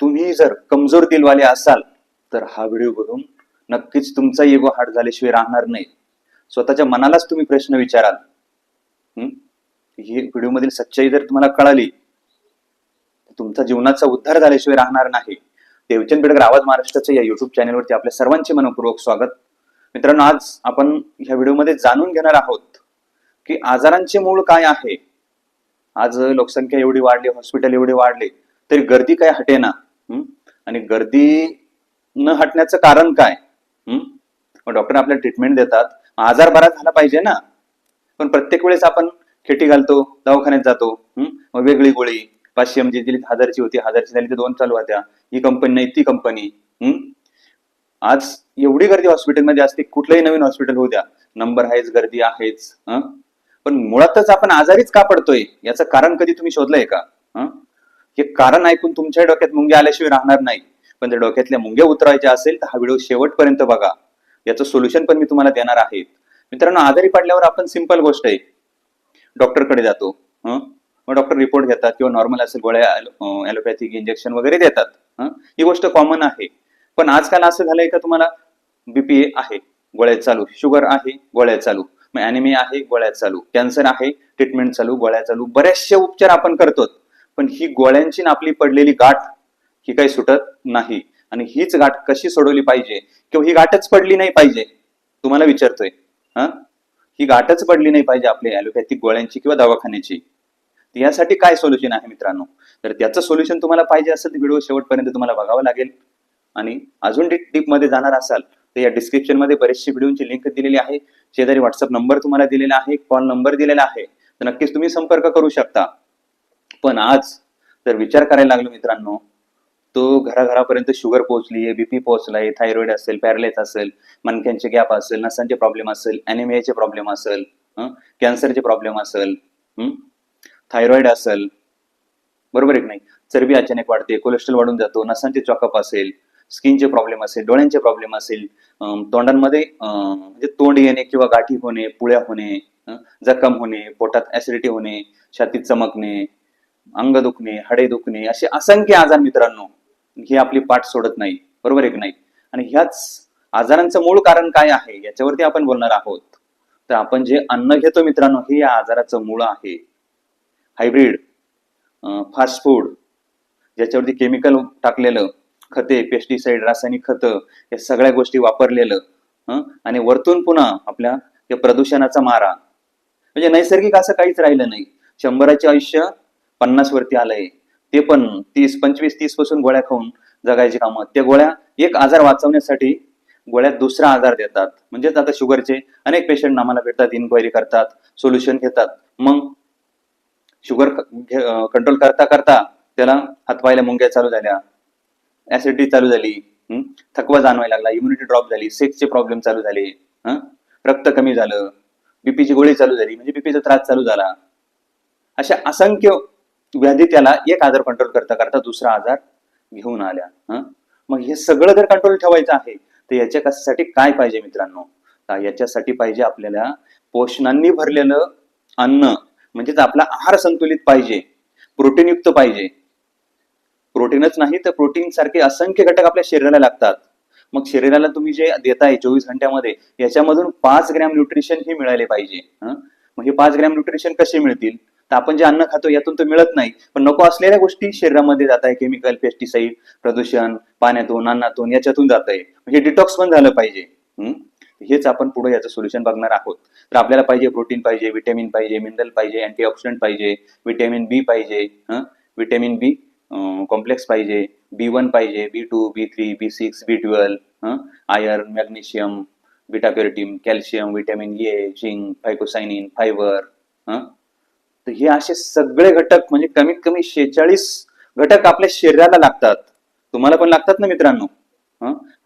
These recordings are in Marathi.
तुम्ही जर कमजोर दिलवाले असाल तर हा व्हिडिओ बघून नक्कीच तुमचा इगो हार्ट झाल्याशिवाय राहणार नाही. स्वतःच्या मनालाच तुम्ही प्रश्न विचाराल. हम्म? ही व्हिडिओमधील सच्चाई जर तुम्हाला कळाली तुमचा जीवनाचा उद्धार झाल्याशिवाय राहणार नाही. देवचंद बेडकर आवाज महाराष्ट्राच्या या युट्यूब चॅनलवरती आपल्या सर्वांचे मनपूर्वक स्वागत. मित्रांनो आज आपण ह्या व्हिडिओमध्ये जाणून घेणार आहोत की आजारांचे मूळ काय आहे. आज लोकसंख्या एवढी वाढली हॉस्पिटल एवढे वाढले तरी गर्दी काय हटेना? आणि गर्दी न हटण्याचं कारण काय? डॉक्टर आपल्याला ट्रीटमेंट देतात. आजार बरा झाला पाहिजे ना. पण प्रत्येक वेळेस आपण खेटी घालतो दवाखान्यात जातो. मग वेगळी गोळी. पाचशे एम जी दिली हजारची होती हजारची झाली तर दोन चालू होत्या. ही कंपनी नाही ती कंपनी आज एवढी गर्दी हॉस्पिटलमध्ये असते कुठलंही नवीन हॉस्पिटल होऊ द्या. नंबर आहेच गर्दी आहेच. पण मुळातच आपण आजारीच का पडतोय? याचं कारण कधी तुम्ही शोधलंय का? हे कारण ऐकून तुमच्या डोक्यात मुंगे आल्याशिवाय राहणार नाही. पण जर डोक्यातल्या मुंग्या उतरवायच्या असेल तर हा व्हिडिओ शेवटपर्यंत बघा. याचं सोल्युशन पण मी तुम्हाला देणार आहे. मित्रांनो आजारी पडल्यावर आपण सिंपल गोष्ट आहे. डॉक्टरकडे जातो. मग डॉक्टर रिपोर्ट घेतात किंवा नॉर्मल असेल गोळ्या ॲलोपॅथिक इंजेक्शन वगैरे देतात. ही? गोष्ट कॉमन आहे. पण आजकाल असं झालंय का तुम्हाला? बीपी आहे. गोळ्या चालू. शुगर आहे गोळ्या चालू. मग अॅनिमिया आहे गोळ्या चालू. कॅन्सर आहे ट्रीटमेंट चालू गोळ्या चालू. बरेचसे उपचार आपण करतो पण ही गोळ्यांची आपली पडलेली गाठ ही काही सुटत नाही. आणि हीच गाठ कशी सोडवली पाहिजे? किंवा ही गाठच पडली नाही पाहिजे? तुम्हाला विचारतोय. हा? ही गाठच पडली नाही पाहिजे आपल्या ॲलोपॅथिक गोळ्यांची किंवा दवाखान्याची. यासाठी काय सोल्युशन आहे मित्रांनो? तर त्याचं सोल्युशन तुम्हाला पाहिजे असेल तर व्हिडिओ शेवटपर्यंत तुम्हाला बघावं लागेल. आणि अजून डीप डीपमध्ये जाणार असाल तर या डिस्क्रिप्शनमध्ये बरेचशी व्हिडिओची लिंक दिलेली आहे. शेजारी व्हॉट्सअप नंबर तुम्हाला दिलेला आहे कॉल नंबर दिलेला आहे. तर नक्कीच तुम्ही संपर्क करू शकता. पण आज जर विचार करायला लागलो मित्रांनो तो घराघरापर्यंत शुगर पोहोचली बीपी पोहोचलाय थायरॉइड असेल पॅरलेस असेल मणक्यांचे गॅप असेल नसांचे प्रॉब्लेम असेल अॅनिमियाचे प्रॉब्लेम असेल कॅन्सरचे प्रॉब्लेम असेल थायरॉइड असेल बरोबर आहे नाही? चरबी अचानक वाढते कोलेस्ट्रॉल वाढून जातो नसांचे चॉकअप असेल स्किनचे प्रॉब्लेम असेल डोळ्यांचे प्रॉब्लेम असेल तोंडांमध्ये म्हणजे तोंड येणे किंवा गाठी होणे पुळ्या होणे जखम होणे पोटात ऍसिडिटी होणे छातीत चमकणे अंग दुखणे हाडे दुखणे असे असंख्य आजार मित्रांनो हे आपली पाठ सोडत नाही. बरोबर एक नाही? आणि ह्याच आजारांचं मूळ कारण काय आहे याच्यावरती आपण बोलणार आहोत. तर आपण जे अन्न घेतो मित्रांनो हे या आजाराचं मूळ आहे. हायब्रिड फास्ट फूड ज्याच्यावरती केमिकल टाकलेलं खते पेस्टिसाइड रासायनिक खतं या सगळ्या गोष्टी वापरलेलं आणि वरतून पुन्हा आपल्या या प्रदूषणाचा मारा. म्हणजे नैसर्गिक असं काहीच राहिलं नाही. शंभराचे आयुष्य पन्नास वरती आलंय. ते पण तीस पंचवीस तीसपासून गोळ्या खाऊन जगायची कामं. त्या गोळ्या एक आजार वाचवण्यासाठी गोळ्यात दुसरा आजार देतात. म्हणजेच आता शुगरचे अनेक पेशंट आम्हाला भेटतात इन्क्वायरी करतात सोल्युशन घेतात. मग शुगर कंट्रोल करता करता त्याला हातपायला मुंग्या चालू झाल्या. ऍसिडिटी चालू झाली. थकवा जाणवायला लागला. इम्युनिटी ड्रॉप झाली. सेक्सचे प्रॉब्लेम चालू झाले. रक्त कमी झालं. बीपीची गोळी चालू झाली. म्हणजे बीपीचा त्रास चालू झाला. अशा असंख्य व्याधी त्याला एक आजार कंट्रोल करता करता दुसरा आजार घेऊन आल्या हं? मग हे सगळं जर कंट्रोल ठेवायचं आहे तर याच्या कशासाठी काय पाहिजे मित्रांनो? याच्यासाठी पाहिजे आपल्याला पोषणांनी भरलेलं अन्न म्हणजेच आपला आहार संतुलित पाहिजे प्रोटीनयुक्त पाहिजे. प्रोटीनच नाही तर प्रोटीन सारखे असंख्य घटक आपल्या शरीराला लागतात. मग शरीराला तुम्ही जे देताय चोवीस घंट्यामध्ये याच्यामधून पाच ग्रॅम न्यूट्रिशन हे मिळाले पाहिजे मग हे पाच ग्रॅम न्यूट्रिशन कसे मिळतील? तर आपण जे अन्न खातो यातून तर मिळत नाही. पण नको असलेल्या गोष्टी शरीरामध्ये जात आहे. केमिकल पेस्टिसाईड प्रदूषण पाण्यातून अन्नातून याच्यातून जात आहे. हे डिटॉक्स पण झालं पाहिजे. हेच आपण पुढे याचं सोल्युशन बघणार आहोत. तर आपल्याला पाहिजे प्रोटीन पाहिजे विटॅमिन पाहिजे मिनरल पाहिजे अँटीऑक्सिडंट पाहिजे विटॅमिन बी पाहिजे व्हिटॅमिन विटॅमिन बी कॉम्प्लेक्स पाहिजे बी वन पाहिजे B two B three B six B twelve iron magnesium beta calcium vitamin A zinc phycocyanin fibre तर हे असे सगळे घटक म्हणजे कमीत कमी शेहेचाळीस घटक आपल्या शरीराला लागतात. तुम्हाला पण लागतात ना मित्रांनो?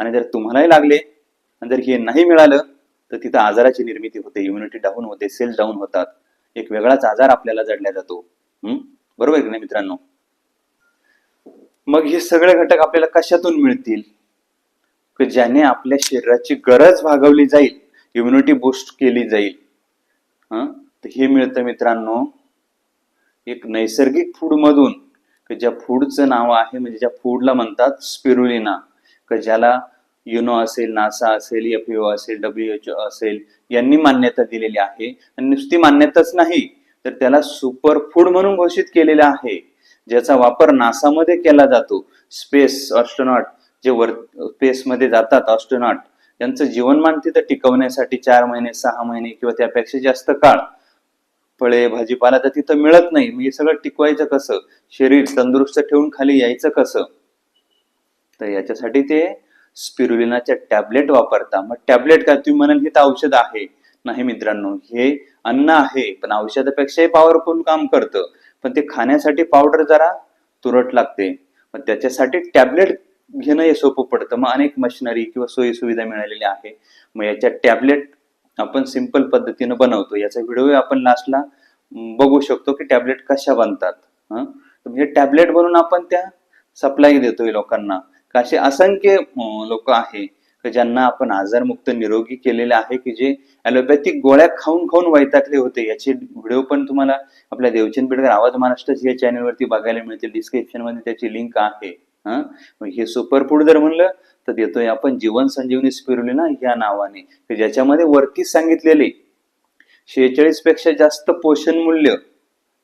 आणि जर तुम्हालाही लागले आणि जर हे नाही मिळालं तर तिथं आजाराची निर्मिती होते इम्युनिटी डाऊन होते सेल्स डाऊन होतात. एक वेगळाच आजार आपल्याला जडला जातो. बरोबर आहे की नाही मित्रांनो? मग हे सगळे घटक आपल्याला कशातून मिळतील? ज्याने आपल्या शरीराची गरज भागवली जाईल इम्युनिटी बूस्ट केली जाईल. तर हे मिळतं मित्रांनो एक नैसर्गिक फूड मधून ज्या फूडचं नाव आहे म्हणजे ज्या फूडला म्हणतात स्पिरुलिना ज्याला युनो असेल नासा असेल एफ असेल डब्ल्यू एच असेल यांनी मान्यता दिलेली आहे. आणि नुसती मान्यताच नाही तर त्याला सुपर फूड म्हणून घोषित केलेलं आहे. ज्याचा वापर नासामध्ये केला जातो. स्पेस ऑस्ट्रोनॉट जे वर स्पेसमध्ये जातात ऑस्ट्रोनॉट यांचं जीवनमान तिथं टिकवण्यासाठी चार महिने सहा महिने किंवा त्यापेक्षा जास्त काळ फळे भाजीपाला तर तिथं मिळत नाही. मग हे सगळं टिकवायचं कसं? शरीर तंदुरुस्त ठेवून खाली यायचं कसं? तर याच्यासाठी ते स्पिरुलिनाच्या टॅबलेट वापरता. मग टॅबलेट का तुम्ही म्हणाल हे तर औषध आहे. नाही मित्रांनो हे अन्न आहे पण औषधापेक्षाही पॉवरफुल काम करतं. पण ते खाण्यासाठी पावडर जरा तुरट लागते. मग त्याच्यासाठी टॅबलेट घेणं हे सोपं पडतं. मग अनेक मशिनरी किंवा सोयी सुविधा मिळालेल्या आहे मग याच्या टॅबलेट आपण सिंपल पद्धतीनं बनवतो. याचा व्हिडिओ आपण लास्टला बघू शकतो की टॅबलेट कशा बनतात. म्हणजे टॅबलेट बनवून आपण त्या सप्लाय देतोय लोकांना. असे असंख्य लोक आहे की ज्यांना आपण आजारमुक्त निरोगी केलेले आहे की जे ॲलोपॅथिक गोळ्या खाऊन खाऊन वैतागले होते. याचे व्हिडिओ पण तुम्हाला आपल्या देवचंद बिडकर आवाज महाराष्ट्र या चॅनलवरती बघायला मिळतील. डिस्क्रिप्शनमध्ये त्याची लिंक आहे. हा? हे सुपर फूड जर म्हणलं तर देतोय आपण जीवन संजीवनी स्पिरुलिना या नावाने. ज्याच्यामध्ये वरती सांगितलेले शेहेचाळीसपेक्षा जास्त पोषण मूल्य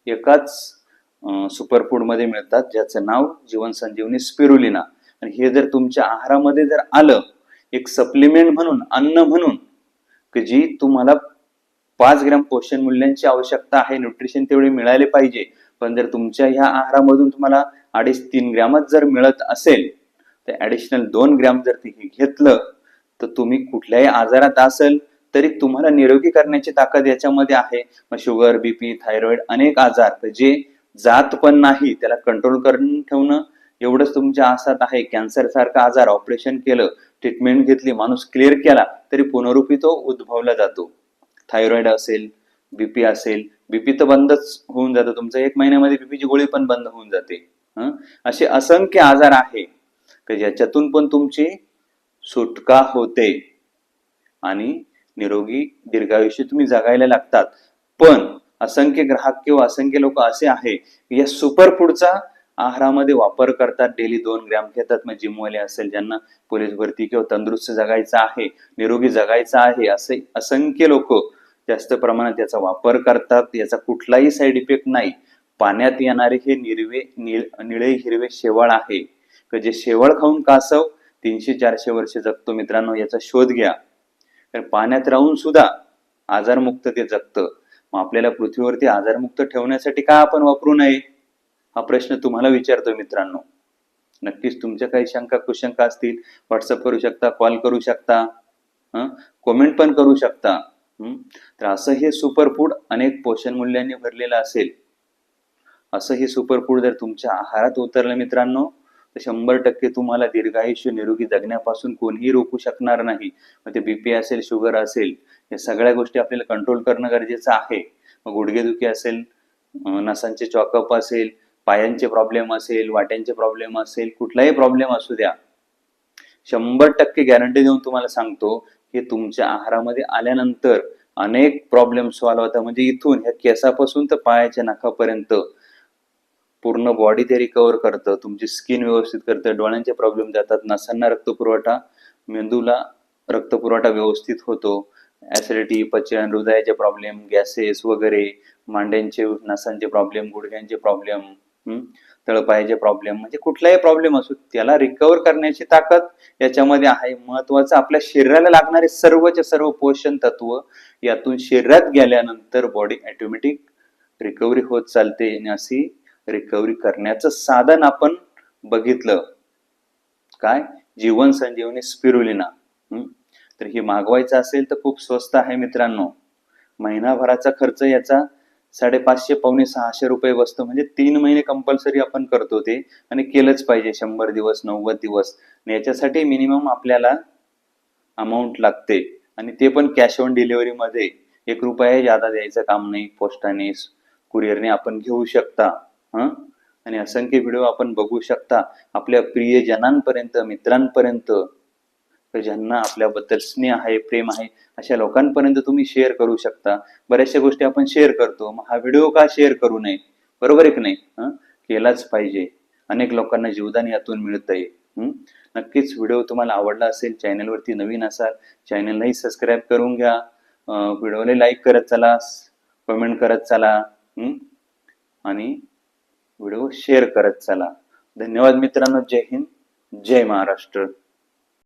एकाच सुपरफूडमध्ये मिळतात ज्याचं नाव जीवन संजीवनी स्पिरुलिना. आणि हे जर तुमच्या आहारामध्ये जर आलं एक सप्लिमेंट म्हणून अन्न म्हणून की जी तुम्हाला पाच ग्रॅम पोषण मूल्यांची आवश्यकता आहे न्यूट्रिशन तेवढे मिळाले पाहिजे. पण जर तुमच्या ह्या आहारामधून तुम्हाला अडीच तीन ग्रॅमच जर मिळत असेल तर ऍडिशनल दोन ग्रॅम जर तुम्ही घेतलं तर तुम्ही कुठल्याही आजारात असेल तरी तुम्हाला निरोगी करण्याची ताकद याच्यामध्ये आहे. मग शुगर बीपी थायरॉइड अनेक आजार तर जे जात पण नाही त्याला कंट्रोल करून ठेवणं एवढंच तुमच्या आसात आहे. कॅन्सर सारखा आजार ऑपरेशन केलं ट्रीटमेंट घेतली माणूस क्लिअर केला तरी पुनरुपी तो उद्भवला जातो. थायरॉइड असेल बीपी असेल बीपी तर बंदच होऊन जातं. तुमचं एक महिन्यामध्ये बीपीची गोळी पण बंद होऊन जाते. असे असंख्य आजार आहे. की ज्याच्यातून पण तुमची सुटका होते. आणि निरोगी दीर्घायुष्य तुम्ही जगायला लागतात. पण असंख्य ग्राहक किंवा असंख्य लोक असे आहे की या सुपर फूडचा आहारामध्ये वापर करतात. डेली दोन ग्रॅम घेतात. मग जिमवाले असेल ज्यांना पोलीस भरती किंवा तंदुरुस्त जगायचं आहे निरोगी जगायचं आहे असे असंख्य लोक जास्त प्रमाणात याचा वापर करतात. याचा कुठलाही साईड इफेक्ट नाही. पाण्यात येणारे हे निरवे निळ निळे हिरवे शेवाळ आहे. जे शेवळ खाऊन कासव तीनशे चारशे वर्ष जगतो मित्रांनो याचा शोध घ्या. कारण पाण्यात राहून सुद्धा आजारमुक्त ते जगतं. मग आपल्याला पृथ्वीवरती आजारमुक्त ठेवण्यासाठी का आपण वापरू नये? हा प्रश्न तुम्हाला विचारतोय मित्रांनो. नक्कीच तुमच्या काही शंका कुशंका असतील. व्हॉट्सअप करू शकता कॉल करू शकता कमेंट पण करू शकता तर असं हे सुपर फूड अनेक पोषण मूल्यांनी भरलेलं असेल. असं हे सुपर फूड जर तुमच्या आहारात उतरलं मित्रांनो तर शंभर टक्के तुम्हाला दीर्घायुष्य निरोगी जगण्यापासून कोणीही रोखू शकणार नाही. मग ते बीपी असेल शुगर असेल या सगळ्या गोष्टी आपल्याला कंट्रोल करणं गरजेचं आहे. मग गुडघेदुखी असेल नसांचे चॉकअप असेल पायांचे प्रॉब्लेम असेल वाट्यांचे प्रॉब्लेम असेल कुठलाही प्रॉब्लेम असू द्या. शंभर टक्के गॅरंटी देऊन तुम्हाला सांगतो की तुमच्या आहारामध्ये आल्यानंतर अनेक प्रॉब्लेम सॉल्व्ह होतात. म्हणजे इथून ह्या केसापासून तर पायाच्या नाकापर्यंत. पूर्ण बॉडी ते रिकवर करतं तुमची स्किन व्यवस्थित करतं डोळ्यांचे प्रॉब्लेम जातात नसांना रक्तपुरवठा मेंदूला रक्तपुरवठा व्यवस्थित होतो ऍसिडिटी पचन हृदयाचे प्रॉब्लेम गॅसेस वगैरे मांड्यांचे नसांचे प्रॉब्लेम गुडघ्यांचे प्रॉब्लेम तळपायाचे प्रॉब्लेम म्हणजे कुठलाही प्रॉब्लेम असो त्याला रिकवर करण्याची ताकद याच्यामध्ये आहे. महत्वाचं आपल्या शरीराला लागणारे सर्वचे सर्व पोषण तत्व यातून शरीरात गेल्यानंतर बॉडी ऑटोमॅटिक रिकव्हरी होत चालते. आणि अशी रिकव्हरी करण्याचं साधन आपण बघितलं. काय? जीवन संजीवनी स्पिरुलिना तर हे मागवायचं असेल तर खूप स्वस्त आहे मित्रांनो. महिनाभराचा खर्च याचा साडेपाचशे पावणे सहाशे रुपये बसतो. म्हणजे तीन महिने कंपल्सरी आपण करतो ते आणि केलंच पाहिजे. शंभर दिवस नव्वद दिवस. याच्यासाठी मिनिमम आपल्याला अमाऊंट लागते. आणि ते पण कॅश ऑन डिलिव्हरीमध्ये एक रुपया जादा द्यायचं काम नाही. पोस्टाने कुरिअरने आपण घेऊ शकता. आणि असंख्य व्हिडिओ आपण बघू शकता आपल्या प्रियजनांपर्यंत मित्रांपर्यंत. ज्यांना आपल्याबद्दल स्नेह आहे प्रेम आहे अशा लोकांपर्यंत तुम्ही शेअर करू शकता. बऱ्याचशा गोष्टी आपण शेअर करतो. मग हा व्हिडिओ का शेअर करू नये? बरोबर आहे की नाही? केलाच पाहिजे. अनेक लोकांना जीवदान यातून मिळत आहे नक्कीच व्हिडिओ तुम्हाला आवडला असेल चॅनलवरती नवीन असाल चॅनेललाही सबस्क्राईब करून घ्या. व्हिडिओला लाईक करत चला कमेंट करत चला. आणि व्हिडिओ शेअर करत चला. धन्यवाद मित्रांनो. जय हिंद. जय महाराष्ट्र.